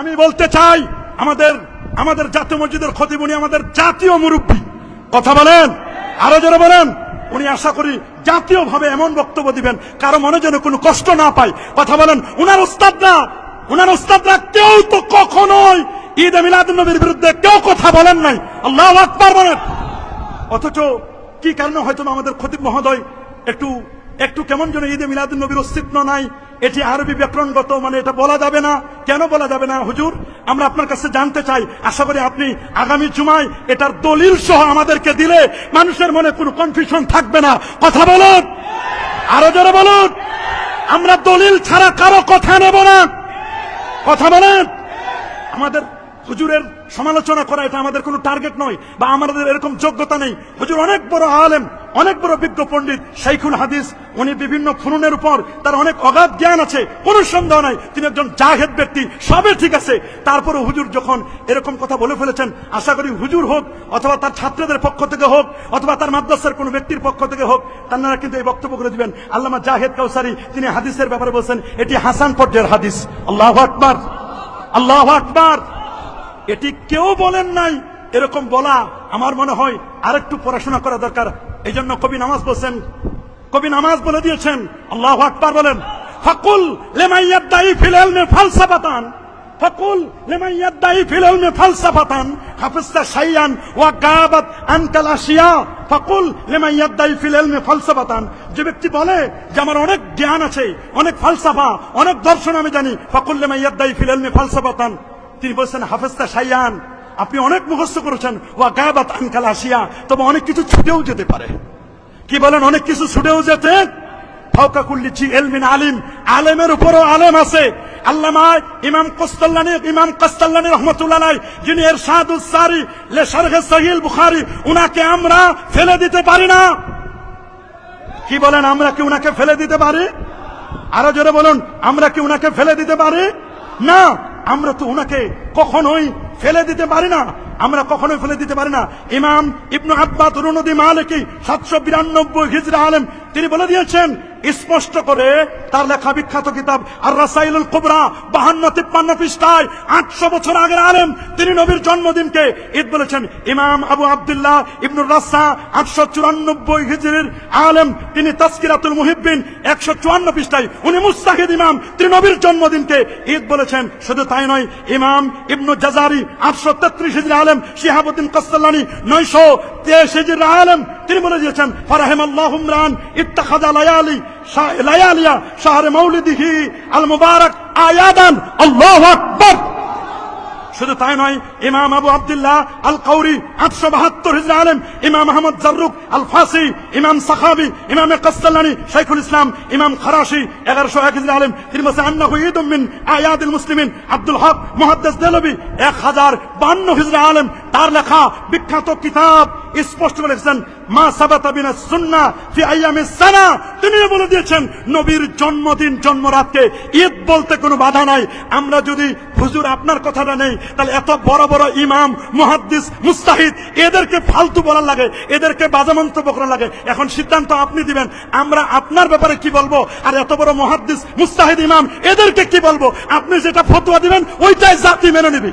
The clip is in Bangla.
আমি বলতে চাই, আমাদের আমাদের জাতীয় মসজিদের খতিবুনি আমাদের জাতীয় মুরব্বী। কথা বলেন? আরও যারা বলেন? উনি আশা করি জাতীয় ভাবে এমন বক্তব্য দিবেন, কারও মনে যেন কোনো কষ্ট না পায়। কথা বলেন, উনার উস্তাদরা উনার উস্তাদরা কেউ তো কখনোই ঈদ মিলাদ নবীর বিরুদ্ধে কেউ কথা বলেন নাই। আল্লাহ আকবার বলেন। অথচ কি কারণে হয়তো আমাদের খতিব মহোদয় একটু একটু কেমন যেন ঈদে মিলাদ নবীর অস্তিত্ব নাই। এটি আরবি ব্যাকরণগত মানে এটা বলা যাবে না। কেন বলা যাবে না? হুজুর, আমরা আপনার কাছে জানতে চাই। আশা করি আপনি আগামী জুমায় এটার দলিল সহ আমাদেরকে দিলে মানুষের মনে কোনো কনফিউশন থাকবে না। কথা বলুন। আরও জোরে বলুন। আমরা দলিল ছাড়া কারও কথা নেব না। কথা বলেন। আমাদের হুজুরের সমালোচনা করা এটা আমাদের কোনো টার্গেট নয়, বা আমাদের এরকম যোগ্যতা নেই। হুজুর অনেক বড় আলেম। অনেক বড় বিজ্ঞ পণ্ডিত শাইখুল হাদিস, উনি বিভিন্ন ফুনুনের উপর তার অনেক অগাধ জ্ঞান আছে, কোনো সন্দেহ নাই, তিনি একজন জাহেদ ব্যক্তি সবে ঠিক আছে। তারপরে হুজুর যখন এরকম কথা বলে ফেলেছেন, আশা করি হুজুর হোক, অথবা তার ছাত্রদের পক্ষ থেকে হোক, অথবা তার মাদ্রাসার কোনো ব্যক্তির পক্ষ থেকে হোক, তারা কিন্তু এই বক্তব্য করে দিবেন। আল্লামা জাহেদ কাউসারি, তিনি হাদিসের ব্যাপারে বলছেন, এটি হাসান পর্যায়ের হাদিস। আল্লাহ আকবার। আল্লাহ আকবার। এটি কেউ বলেন নাই, এরকম বলা আমার মনে হয় আরেকটু পড়াশোনা করা দরকার। এই জন্য কবি নামাজ বলছেন কবি নামাজ বলে দিয়েছেন, আল্লাহ আকবার বলেন, ফাকুল লেমাইয়াদ্দাই ফিল ইলমি ফালসাফাতান। ফাকুল লেমাইয়াদ্দাই ফিল ইলমি ফালসাফাতান। হাফিজতা শাইয়ান ওয়া গাবাত আনকাল আশিয়া। ফাকুল লেমাইয়াদ্দাই ফিল ইলমি ফালসাফাতান। যে ব্যক্তি বলে যে আমার অনেক জ্ঞান আছে, অনেক ফালসাফা, অনেক দর্শন আমি জানি, ফাকুল লেমাইয়াদ্দাই ফিল ইলমি ফালসাফাতান। তিনি বলছেন, হাফেজতা সাইয়ান আপনি অনেক মুখস্থ করেছেন, ওয়া গাবাত আনকাল আসিয়া তবে অনেক কিছু ছুটেও যেতে পারে। কি বলেন, অনেক কিছু ছুটেও যেতে? ফাউকা কুল্লিচি এলমিন আলিম, আলেমের উপরও আলেম আছে। আল্লামা ইমাম কস্তাল্লানি ইমাম কস্তাল্লানি রহমতুল্লাহ যিনি এর সাদুস সারি লে সহিল বুখারী, উনাকে আমরা ফেলে দিতে পারি না। কি বলেন, আমরা কি উনাকে ফেলে দিতে পারি? আরও জোরে বলুন, আমরা কি উনাকে ফেলে দিতে পারি? না, আমরা তো উনাকে কখনোই ফেলে দিতে পারি না। আমরা কখনোই ফেলে দিতে পারি না। ইমাম ইবনু আব্বাত রুনদি মালিকি সাতশো বিরানব্বই হিজরা আলেম, তিনি বলে দিয়েছেন স্পষ্ট করে তার লেখা বিখ্যাত কিতাব আর রাসাইলুল কুবরা, বাহান্ন, তিপ্পান্ন পৃষ্ঠায়, আটশো বছর আগের আলেম, তিনি নবীর জন্মদিনকে ঈদ বলেছেন। ইমাম আবু আব্দুল্লাহ ইবনুর রাসা, আটশো চুরানব্বই হিজরির আলেম, তিনি তাস্কিরাতুল মুহিব্বিন, একশো চুয়ান্ন পৃষ্ঠায়। উনি মুস্তাহিদ ইমাম, তিনি নবীর জন্মদিনকে ঈদ বলেছেন। শুধু তাই নয়, ইমাম ইবনু জাজারি, আটশো তেত্রিশ হিজরি আলেম, শিহাবুদ্দিন কস্তাল্লানি নয়শো তেইশ হিজরি আলেম তিনি বলে দিয়েছেন ফারাহিম আল্লাহ উমরান ইত্তাখাদা লায়ালি লায়ালিয়া, শাহরে মৌলিদিহি আল মুবারক আয়াদান, আল্লাহু আকবার। শুধু তাই নয়, ইমাম আবু আব্দুল্লাহ আল কৌরি আটশো বাহাত্তর হিজরা আলেম, ইমাম আহমদ জাররুক আল ফাসি ইমাম সাখাবি, ইমাম কাস্তাল্লানি শাইখুল ইসলাম, ইমাম খারাশি, এগারোশো এক হিজরা আলেম তিনি বলছেন আন্নাহু ঈদুম মিন আয়াদিল মুসলিমিন, আব্দুল হক, মুহাদ্দিস দেলবি এক হাজার বান্ন হিজরা আলেম তার লেখা বিখ্যাত কিতাব, স্পষ্ট করে লিখছেন মা সাবাতা বিনা সুন্নাহ ফি আইয়ামিস সানা। তিনি বলে দিয়েছেন, নবীর জন্মদিন জন্মরাতকে ঈদ বলতে কোনো বাধা নাই। আমরা যদি হুজুর আপনার কথাটা নেই, তাহলে এত বড় বড় ইমাম, মুহাদ্দিস, মুস্তাহিদ, এদেরকে ফালতু বলার লাগে, এদেরকে বাজে মন্তব্য করার লাগে। এখন সিদ্ধান্ত আপনি দিবেন, আমরা আপনার ব্যাপারে কি বলব? আর এত বড় মুহাদ্দিস, মুস্তাহিদ ইমাম, এদেরকে কি বলব? আপনি যেটা ফতোয়া দিবেন, ওইটাই জাতি মেনে নিবি।